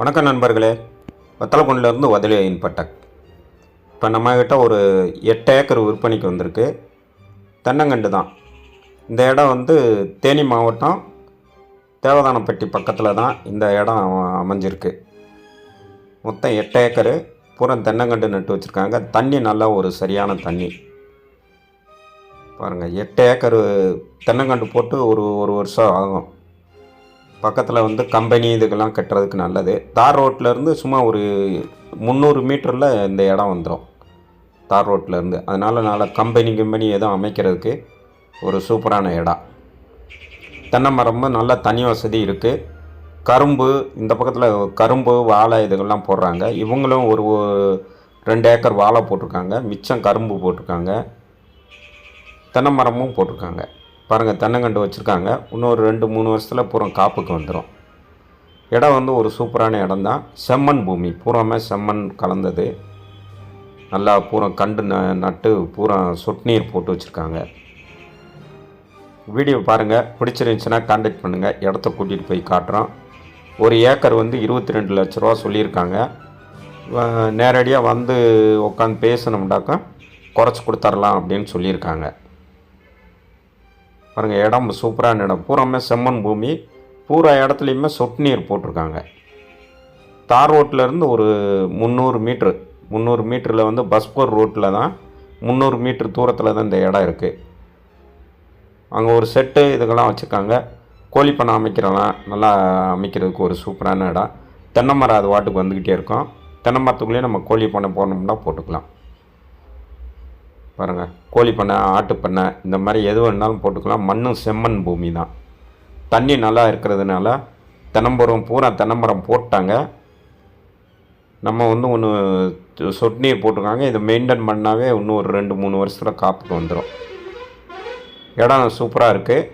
வணக்கம் நண்பர்களே. வத்தலக்குண்டிலேருந்து வதலியின் பட்டக். இப்போ நம்மக்கிட்ட ஒரு எட்டு ஏக்கர் விற்பனைக்கு வந்திருக்கு. தென்னங்கண்டு தான். இந்த இடம் வந்து தேனி மாவட்டம் தேவதானப்பட்டி பக்கத்தில் தான் இந்த இடம் அமைஞ்சிருக்கு. மொத்தம் எட்டு ஏக்கரு. பூரா தென்னங்கண்டு நட்டு வச்சுருக்காங்க. தண்ணி நல்லா ஒரு சரியான தண்ணி. பாருங்கள் எட்டு ஏக்கரு தென்னங்கண்டு போட்டு ஒரு ஒரு வருஷம் ஆகும். பக்கத்தில் வந்து கம்பெனி இதுக்கெல்லாம் கட்டுறதுக்கு நல்லது. தார் ரோட்லேருந்து சும்மா ஒரு முந்நூறு மீட்டரில் இந்த இடம் வந்துடும் தார் ரோட்லேருந்து அதனால் நல்ல கம்பெனி கிம்பெனி எதுவும் அமைக்கிறதுக்கு ஒரு சூப்பரான இடம். தென்னை மரமும் நல்ல தனி வசதி இருக்குது கரும்பு இந்த பக்கத்தில் கரும்பு வாழை இதுகள்லாம் போடுறாங்க. இவங்களும் ஒரு ரெண்டு ஏக்கர் வாழை போட்டிருக்காங்க. மிச்சம் கரும்பு போட்டிருக்காங்க. தென்னை மரமும் போட்டிருக்காங்க. பாருங்கள் தென்னங்கண்டு வச்சுருக்காங்க. இன்னொரு ரெண்டு மூணு வருஷத்தில் பூரா காப்புக்கு வந்துடும் இடம் வந்து ஒரு சூப்பரான இடம் தான் செம்மண் பூமி. பூராமே செம்மண் கலந்தது. நல்லா பூரா கண்டு ந நட்டு பூரா சொட்டு நீர் போட்டு வச்சுருக்காங்க. வீடியோ பாருங்கள் பிடிச்சிருந்துச்சுன்னா காண்டாக்ட் பண்ணுங்கள் இடத்த கூட்டிகிட்டு போய் காட்டுறோம். ஒரு ஏக்கர் வந்து இருபத்தி ரெண்டு லட்ச ரூபா சொல்லியிருக்காங்க. நேரடியாக வந்து உட்காந்து பேசணும்னாக்கா குறைச்சி கொடுத்துர்லாம் அப்படின்னு சொல்லியிருக்காங்க. பாருங்கள் இடம் சூப்பரான இடம் பூராமே செம்மண் பூமி பூரா இடத்துலையுமே சொட்டு நீர் போட்டிருக்காங்க. தார் ரோட்டிலேருந்து ஒரு முந்நூறு மீட்ரு முந்நூறு மீட்டரில் வந்து பஸ்போர் ரோட்டில் தான் முந்நூறு மீட்ரு தூரத்தில் தான் இந்த இடம் இருக்குது அங்கே ஒரு செட்டு இதுக்கெல்லாம் வச்சுருக்காங்க. கோழி பண்ணை அமைக்கிறலாம் நல்லா அமைக்கிறதுக்கு ஒரு சூப்பரான இடம். தென்னை மரம் அது வாட்டுக்கு வந்துக்கிட்டே இருக்கும். தென்னை மரத்துக்குள்ளேயே நம்ம கோழி பண்ணை போனோம்னா போட்டுக்கலாம். பாருங்கள் கோழி பண்ணை ஆட்டு பண்ணை இந்த மாதிரி எது வேணாலும் போட்டுக்கலாம். மண்ணும் செம்மண் பூமி தான். தண்ணி நல்லா இருக்கிறதுனால தென்னம்பரம் பூரா தென்னமரம் போட்டாங்க. நம்ம வந்து ஒன்று சொட்டு நீர் போட்டிருக்காங்க. இதை மெயின்டைன் பண்ணாவே இன்னும் ஒரு ரெண்டு மூணு வருஷத்தில் காப்புக்கு வந்துடும் இடம் சூப்பராக இருக்குது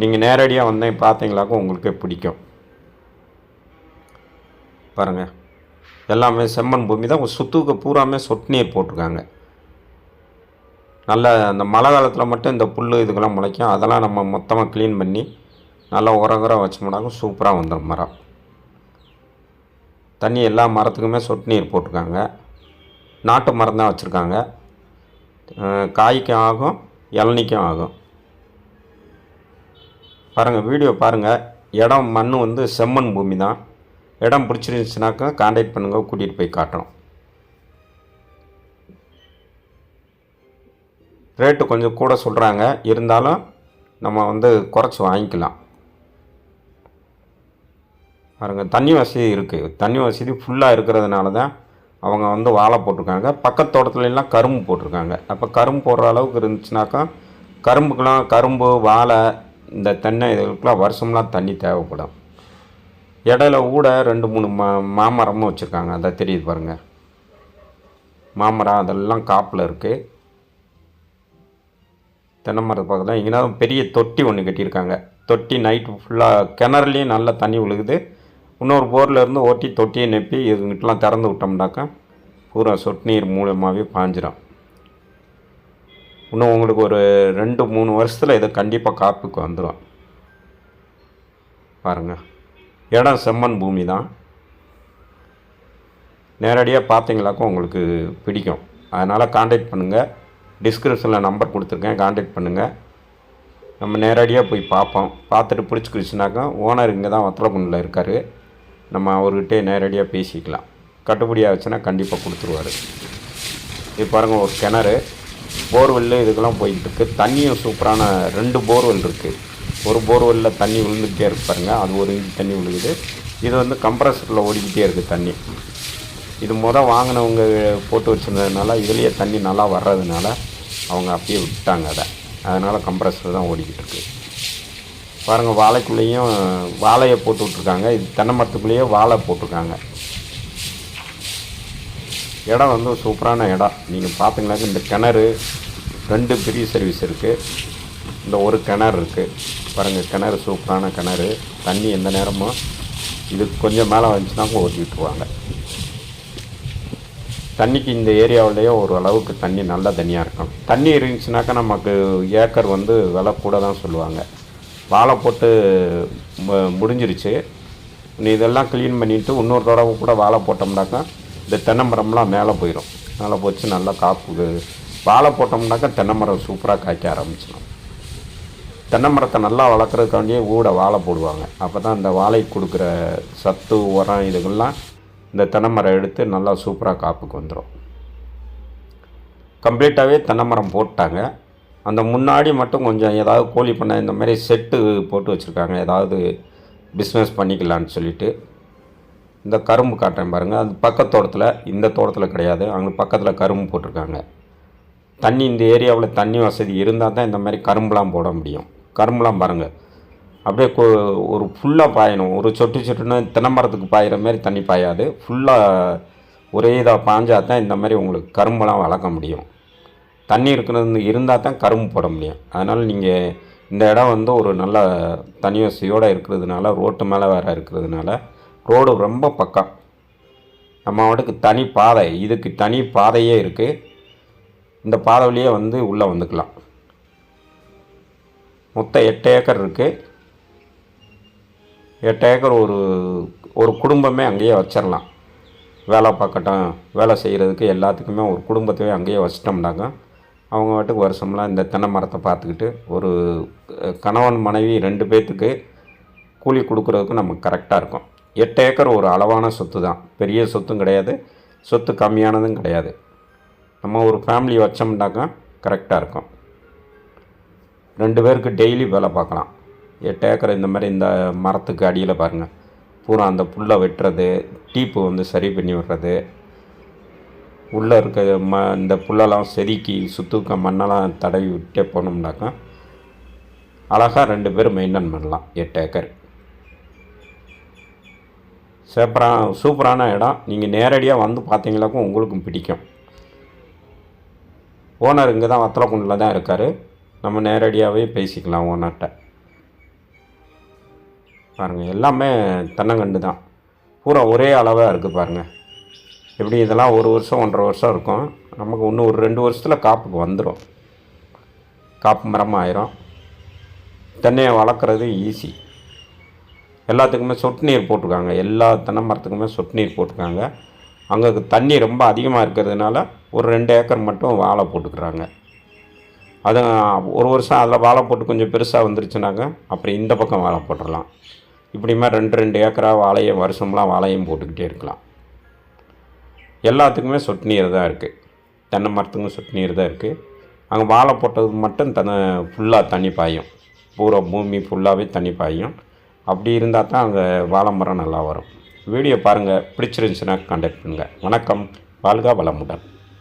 நீங்கள் நேரடியாக வந்தேன் பார்த்தீங்களாக்கும் உங்களுக்கே பிடிக்கும். பாருங்கள் எல்லாமே செம்மண் பூமி தான். சுத்துக்கு பூராமே சொட்டு நீர் போட்டிருக்காங்க. நல்ல அந்த மழை காலத்தில் மட்டும் இந்த புல் இதுக்கெல்லாம் முளைக்கும். அதெல்லாம் நம்ம மொத்தமாக க்ளீன் பண்ணி நல்லா உரங்குறம் வச்சோம்னாக்க சூப்பராக வந்துடும் மரம். தண்ணி எல்லா மரத்துக்குமே சொட்டு நீர் போட்டிருக்காங்க. நாட்டு மரம் தான் வச்சுருக்காங்க. காய்க்கும் ஆகும் இளநிக்கும் ஆகும். பாருங்கள் வீடியோ பாருங்கள் இடம் மண் வந்து செம்மண் பூமி தான். இடம் பிடிச்சிருந்துச்சுனாக்கா காண்டாக்ட் பண்ணுங்கள் கூட்டிகிட்டு போய் காட்டுறோம். ரேட்டு கொஞ்சம் கூட சொல்கிறாங்க இருந்தாலும் நம்ம வந்து குறைச்சி வாங்கிக்கலாம். பாருங்க தண்ணி வசதி இருக்குது தண்ணி வசதி ஃபுல்லாக இருக்கிறதுனால தான் அவங்க வந்து வாழை போட்டிருக்காங்க. பக்கத்து தோட்டத்துலலாம் கரும்பு போட்டிருக்காங்க. அப்போ கரும்பு போடுற அளவுக்கு இருந்துச்சுனாக்கா கரும்புக்கெலாம் கரும்பு வாழை இந்த தென்னை இதுகளுக்கெலாம் வருஷம்லாம் தண்ணி தேவைப்படும். இடையில ஊட ரெண்டு மூணு மா மாமரமும் வச்சுருக்காங்க. அதை தெரியுது பாருங்கள் மாமரம் அதெல்லாம் காப்பில் இருக்குது தென்னை மரத்தை பக்கத்தில். இங்கே பெரிய தொட்டி ஒன்று கட்டியிருக்காங்க. தொட்டி நைட்டு ஃபுல்லாக கிணறுலேயும் நல்லா தண்ணி விழுகுது. இன்னொரு போர்லேருந்து ஓட்டி தொட்டியை நெப்பி இதுங்கிட்டலாம் திறந்து விட்டோம்னாக்கா பூரா சொட்டு நீர் மூலமாகவே பாஞ்சிடும் இன்னும் உங்களுக்கு ஒரு ரெண்டு மூணு வருஷத்தில் இது கண்டிப்பாக காப்புக்கு வந்துடும் பாருங்கள் இடம் செம்மண் பூமி தான். நேரடியாக பார்த்தீங்களாக்கும் உங்களுக்கு பிடிக்கும். அதனால் காண்டாக்ட் பண்ணுங்கள் டிஸ்கிரிப்ஷனில் நம்பர் கொடுத்துருக்கேன். காண்டாக்ட் பண்ணுங்கள் நம்ம நேரடியாக போய் பார்ப்போம். பார்த்துட்டு பிடிச்சிக்கிடுச்சுனாக்கா ஓனர் இங்கே தான் வத்தலகுண்டில் இருக்கார். நம்ம அவர்கிட்டே நேரடியாக பேசிக்கலாம். கட்டுப்படி ஆச்சுன்னா கண்டிப்பாக கொடுத்துருவாரு. இது பாருங்கள் ஒரு கிணறு. போர்வெல்லு இதுக்கெல்லாம் போய்கிட்டு தண்ணியும் சூப்பரான ரெண்டு போர்வெல் இருக்குது ஒரு போர்வெல்லில் தண்ணி விழுந்துக்கிட்டே இருக்கு பாருங்கள் அது ஒரு இன்ச்சு தண்ணி விழுகுது. இது வந்து கம்ப்ரஸரில் ஓடிக்கிட்டே இருக்குது தண்ணி. இது மொதல் வாங்கினவங்க போட்டு வச்சுருந்ததுனால இதுலேயே தண்ணி நல்லா வர்றதுனால அவங்க அப்படியே விட்டாங்க அதை. அதனால் கம்ப்ரஸர் தான் ஓடிக்கிட்டு இருக்கு. பாருங்கள் வாழைக்குள்ளேயும் வாழையை போட்டு விட்ருக்காங்க இது தென்னை மரத்துக்குள்ளேயே வாழை போட்டிருக்காங்க. இடம் வந்து சூப்பரான இடம். நீங்கள் பார்த்தீங்கன்னாக்க இந்த கிணறு ரெண்டு பெரிய சர்வீஸ் இருக்குது இந்த ஒரு கிணறு இருக்குது பாருங்கள் கிணறு சூப்பரான கிணறு. தண்ணி எந்த நேரமும் இதுக்கு கொஞ்சம் மேலே வந்துச்சுனாக்க ஓட்டி விட்டுருவாங்க தண்ணிக்கு இந்த ஏரியாவிலேயே ஒரு அளவுக்கு தண்ணி நல்ல தண்ணியாக இருக்கும் தண்ணி இருந்துச்சுனாக்கா நமக்கு ஏக்கர் வந்து விலை கூட தான் சொல்லுவாங்க. வாழை போட்டு முடிஞ்சிருச்சு. நீ இதெல்லாம் க்ளீன் பண்ணிவிட்டு இன்னொரு தடவை கூட வாழை போட்டோம்னாக்கா இந்த தென்னை மரம்லாம் மேலே போயிடும். மேலே போச்சு நல்லா காப்பு வாழை போட்டோம்னாக்கா தென்னை மரம் சூப்பராக காய்க்க ஆரம்பிச்சிடும். தென்னை மரத்தை நல்லா வளர்க்குறதுக்காண்டியே ஊட வாழை போடுவாங்க. அப்போ தான் இந்த வாழைக்கு கொடுக்குற சத்து உரம் இதுகள்லாம் இந்த தென்னை மரம் எடுத்து நல்லா சூப்பராக காப்புக்கு வந்துடும் கம்ப்ளீட்டாகவே தென்னை மரம் போட்டாங்க. அந்த முன்னாடி மட்டும் கொஞ்சம் ஏதாவது கோழி பண்ண இந்த மாதிரி செட்டு போட்டு வச்சுருக்காங்க. ஏதாவது பிஸ்னஸ் பண்ணிக்கலான்னு சொல்லிட்டு. இந்த கரும்பு காட்டுறேன் பாருங்கள் அது பக்கத்தோட்டத்தில் இந்த தோட்டத்தில் கிடையாது. அங்கே பக்கத்தில் கரும்பு போட்டிருக்காங்க. தண்ணி இந்த ஏரியாவில் தண்ணி வசதி இருந்தால் தான் இந்த மாதிரி கரும்புலாம் போட முடியும். கரும்புலாம் பாருங்கள் அப்படியே கொ- ஒரு ஃபுல்லாக பாயணும். ஒரு சொட்டு சொட்டுன்னு தென்னை மரத்துக்கு பாயிற மாதிரி தண்ணி பாயாது. ஃபுல்லாக ஒரே இதாக பாஞ்சால் தான் இந்த மாதிரி உங்களுக்கு கரும்பெல்லாம் வளர்க்க முடியும். தண்ணி இருக்கிறது இருந்தால் தான் கரும்பு போட முடியும். அதனால் நீங்கள் இந்த இடம் வந்து ஒரு நல்ல தனி வசதியோடு இருக்கிறதுனால ரோட்டு மேலே வேறு இருக்கிறதுனால ரோடு ரொம்ப பக்கம். நம்ம வாட்டுக்கு தனி பாதை. இதுக்கு தனி பாதையே இருக்குது இந்த பாதை வழியே வந்து உள்ளே வந்துக்கலாம். மொத்தம் எட்டு ஏக்கர் இருக்குது எட்டு ஏக்கர் ஒரு ஒரு குடும்பமே அங்கேயே வச்சிடலாம் வேலை பார்க்கட்டும் வேலை செய்கிறதுக்கு எல்லாத்துக்குமே ஒரு குடும்பத்தையே அங்கேயே வச்சிட்டோம்னாங்க அவங்க வாட்டுக்கு வருஷம்லாம் இந்த தென்னை மரத்தை பார்த்துக்கிட்டு ஒரு கணவன் மனைவி ரெண்டு பேர்த்துக்கு கூலி கொடுக்குறதுக்கு நமக்கு கரெக்டாக இருக்கும். எட்டு ஏக்கர் ஒரு அளவான சொத்து தான். பெரிய சொத்தும் கிடையாது சொத்து கம்மியானதும் கிடையாது. நம்ம ஒரு ஃபேமிலி வச்சோம்னாக்கா கரெக்டாக இருக்கும். ரெண்டு பேருக்கு டெய்லி வேலை பார்க்கலாம். எட்டு ஏக்கர் இந்த மாதிரி இந்த மரத்துக்கு அடியில் பாருங்கள் பூரா அந்த புல்லை வெட்டுறது டீப்பு வந்து சரி பண்ணி விடுறது. உள்ளே இருக்க ம இந்த புல்லெல்லாம் செதுக்கி சுற்றுக்க மண்ணெல்லாம் தடவி விட்டே போனோம்னாக்கா அழகாக ரெண்டு பேரும் மெயின்டைன் பண்ணலாம் எட்டு ஏக்கர். சேப்பரா சூப்பரான இடம். நீங்கள் நேரடியாக வந்து பார்த்தீங்களாக்கும் உங்களுக்கும் பிடிக்கும். ஓனர் இங்கே தான் வத்தலக்குண்டில் தான் இருக்கார். நம்ம நேரடியாகவே பேசிக்கலாம் ஓனர்கிட்ட பாருங்கள் எல்லாமே தென்னங்கண்டு தான். பூரா ஒரே அளவாக இருக்குது பாருங்கள் எப்படி இதெல்லாம் ஒரு வருஷம் ஒன்றரை வருஷம் இருக்கும். நமக்கு இன்னும் ஒரு ரெண்டு வருஷத்தில் காப்புக்கு வந்துடும் காப்பு மரம் ஆயிரும். தென்னையை வளர்க்குறது ஈஸி எல்லாத்துக்குமே சொட்டு நீர் போட்டிருக்காங்க. எல்லா தென்னை மரத்துக்குமே சொட்டு நீர் போட்டிருக்காங்க. அங்கே தண்ணி ரொம்ப அதிகமாக இருக்கிறதுனால ஒரு ரெண்டு ஏக்கர் மட்டும் வாழை போட்டுக்கிறாங்க. அது ஒரு வருஷம் அதில் வாழை போட்டு கொஞ்சம் பெருசாக வந்துருச்சுனாக்க அப்புறம் இந்த பக்கம் வாழை போட்டுடலாம் இப்படிமா ரெண்டு ரெண்டு ஏக்கரா வாழையும் வருஷம்லாம் வாழையும் போட்டுக்கிட்டே இருக்கலாம். எல்லாத்துக்குமே சொட்டு நீர் தான் இருக்குது தென்னை மரத்துக்கும் சொட்டு நீர் தான் இருக்குது அங்கே வாழை போட்டதுக்கு மட்டும் தன ஃபுல்லாக தண்ணி பாயும். பூரா பூமி ஃபுல்லாகவே தண்ணி பாயும். அப்படி இருந்தால் தான் அங்கே வாழை மரம் நல்லா வரும். வீடியோ பாருங்கள் பிடிச்சிருந்துச்சுன்னா கான்டாக்ட் பண்ணுங்கள் வணக்கம். வாழ்க வளமுடன்.